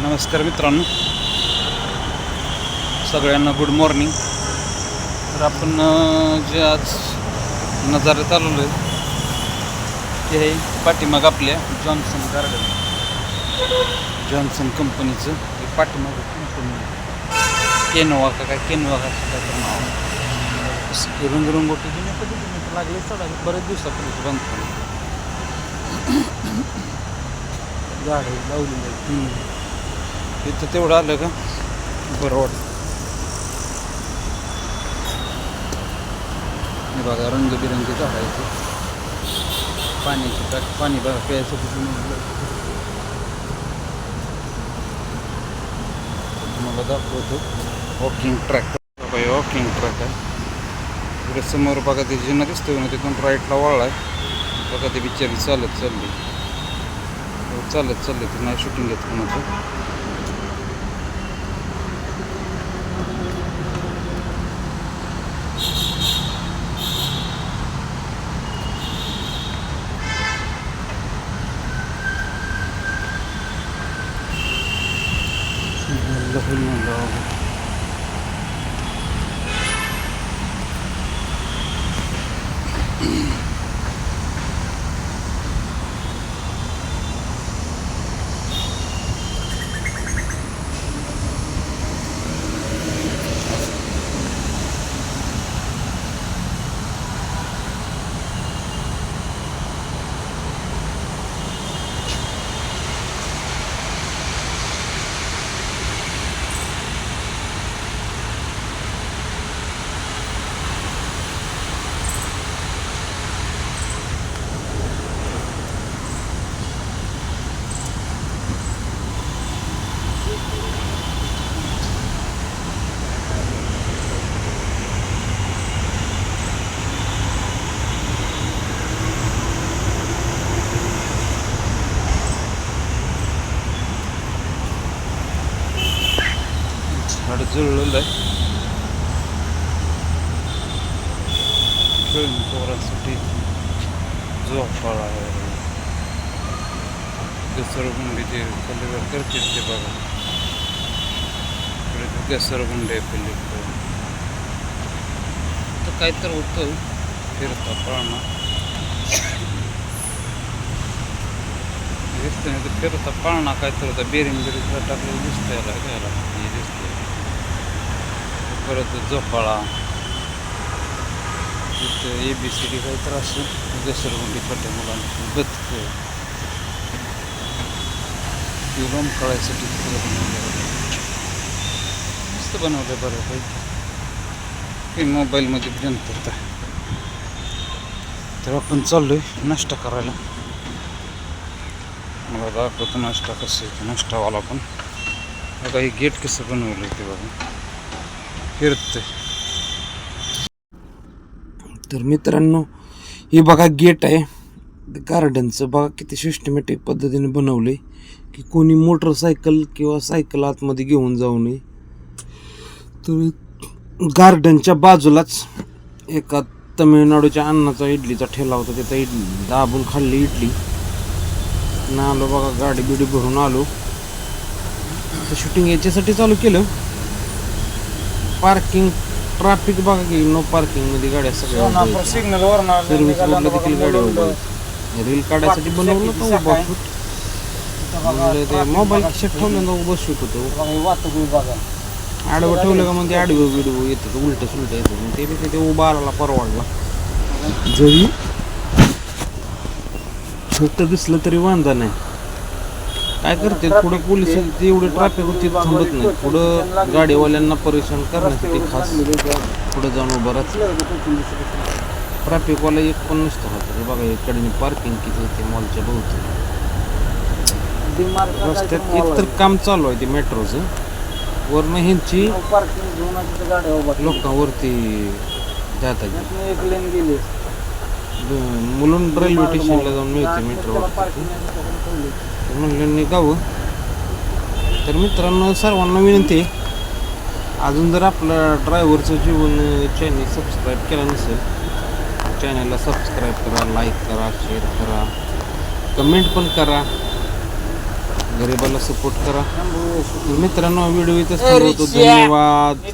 नमस्कार मित्रांनो. सगळ्यांना गुड मॉर्निंग तर आपण जे आज नजाऱ्यात आलेलो आहे ते आहे पाठीमाग आपल्या जॉन्सन गार्डन जॉन्सन कंपनीचं हे पाठीमाग कंपनी केनवा का काय केनवा का काय तर नाव रंगरंगोटी जुन्या पद्धतीने तर लागले चढा बरेच दिवसापूर्वीच बांधकाम. झाडे लावलेली आहेत इथं तेवढं आलं का? बरं वाटतं बघा रंगबिरंगी झाडं इथे पाण्याची टाक पाणी बघा प्यायचं तुम्ही तुम्हाला दाखवतो. वॉकिंग ट्रॅक बघा वॉकिंग ट्रॅक आहे. इकडे समोर बघा ते जिना दिसतोय ना तिथून राईटला वाळला आहे. बघा ते बिचारी चालत चालली. हो, चालत चालले ते नाही शूटिंग घेत कोणाचं. Gahin yung loob. Mm-hmm. झाड जुळलेलं आहे. पोरांसाठी झोपाळा आहे. घसरगुंडी जे पलीकडे करते ते बघा. इकडे घसरगुंडी आहे पलीकडे. तर काय तर होतं फिरता पळणा नाही तर फिरता पाळणा काय तर होता बेरिंग बिरिंगला टाकलेलं दिसतं याला घ्यायला. परत झोपाळा. तिथं ए बी सी डी काही तर असं घसरगुंडी पडल्या मुलांची बदक. ती कळायसाठी तिथं बनवलं मस्त बनवलं बऱ्यापैकी हे मोबाईलमध्ये जंतर तर. आपण चाललोय नाश्ता करायला. मला दाखवतो नाश्ता कसं आहे नाश्तावाला पण. आता हे गेट कसं बनवलं आहे ते बघा. फिरतंय. तर मित्रांनो हे बघा गेट आहे. गार्डनचं बघा किती सिस्टमॅटिक पद्धतीने बनवले की कोणी मोटरसायकल किंवा सायकल आतमध्ये घेऊन जाऊ नये. तर गार्डनच्या बाजूलाच एका तमिळनाडूच्या अन्नाचा इडलीचा ठेला होता. तिथं इडली दाबून खाल्ली इडली. ना आलो बघा गाडी बिडी भरून आलो. तर शूटिंग याच्यासाठी चालू केलं. पार्किंग ट्रॅफिक बघा की नो पार्किंगमध्ये गाड्या सगळ्या. सिग्नल सर्व्हिस रोडला देखील उभ्या. रील काढायसाठी बनवलं तर उभा शूट मोबाईल खिशात ठेवलं उभं शूट होतो. आडवं ठेवलं का मग ते आडवं बिडवं येतं उलट सुलट येतं. ते पेक्षा ते उभा आला परवडला. जरी छोटं दिसलं तरी वांधा नाही. काय करते पुढे पोलीस ते एवढे ट्रॅफिक होती थांबत नाही. पुढं गाडीवाल्यांना परेशान करण्यासाठी खास पुढे जाऊन उभं राहत ट्रॅफिकवाला एक पण नसतो तर बघा इकडे पार्किंग किती होते मॉलच्या भोवती. रस्त्यात इतर काम चालू आहे ते मेट्रोचं वरनं ह्यांची लोकांवरती जातात. मुलुंड रेल्वे स्टेशनला जाऊन मिळते मेट्रो म्हणलं निघावं तर मित्रांनो सर्वांना विनंती आहे अजून जर आपलं ड्रायव्हरचं जीवन चॅनल सबस्क्राईब केलं नसेल चॅनलला सबस्क्राईब करा लाईक करा शेअर करा कमेंट पण करा गरिबाला सपोर्ट करा तर मित्रांनो व्हिडिओ इथंच थांबवतो धन्यवाद